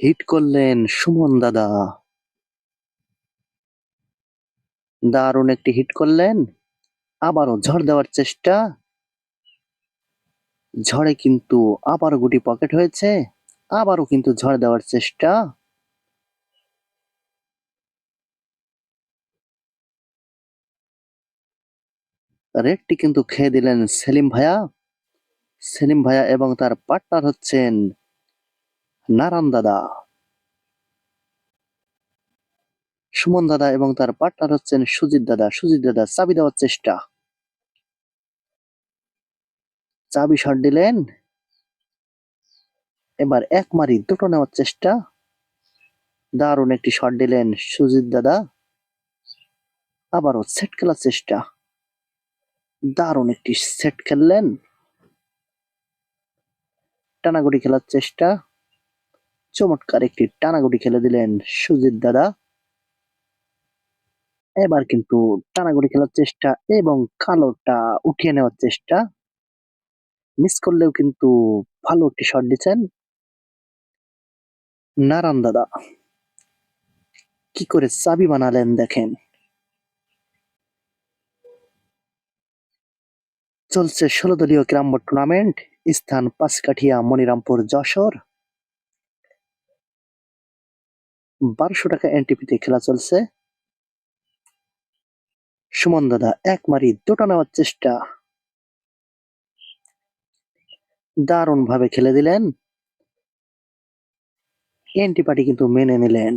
Hit করলেন সুমন দাদা। দারুণ একটি হিট করলেন, আবারও ঝড় দেওয়ার চেষ্টা। ঝড়ে কিন্তু আবারও গুটি পকেট হয়েছে, আবারও কিন্তু ঝড় দেওয়ার চেষ্টা। রেডটি কিন্তু খেয়ে দিলেন সেলিম ভাইয়া। সেলিম ভাইয়া এবং তার পার্টনার হচ্ছেন নারায়ণ দাদা। সুমন দাদা এবং তার পার্টনার হচ্ছেন সুজিত দাদা। সুজিত দাদা, চাবি দেওয়ার চেষ্টা। চাবি শট দিলেন। এবার এক মারি দুটো নেওয়ার চেষ্টা। দারুণ একটি শট দিলেন সুজিত দাদা। আবারও সেট খেলার চেষ্টা। দারুণ একটি সেট খেললেন। টানাগুটি খেলার চেষ্টা। চমৎকার একটি টানাগুটি খেলে দিলেন সুজিত দাদা। এবার কিন্তু টানাগুটি খেলার চেষ্টা এবং কালোটা উঠিয়ে নেওয়ার চেষ্টা। মিস করলেও কিন্তু ভালো একটি শট দিচ্ছেন নারায়ণ দাদা। কি করে চাবি বানালেন দেখেন। চলছে ষোলো দলীয় ক্রাম্ব টুর্নামেন্ট স্থান পাঁচকাঠিয়া, মনিরামপুর, যশোর। বারোশো টাকা এনটিপিতে খেলা চলছে। সুমন দাদা, এক মারি দুটো নেওয়ার চেষ্টা। দারুণ ভাবে খেলে দিলেন। এনটি পার্টি কিন্তু মেনে নিলেন।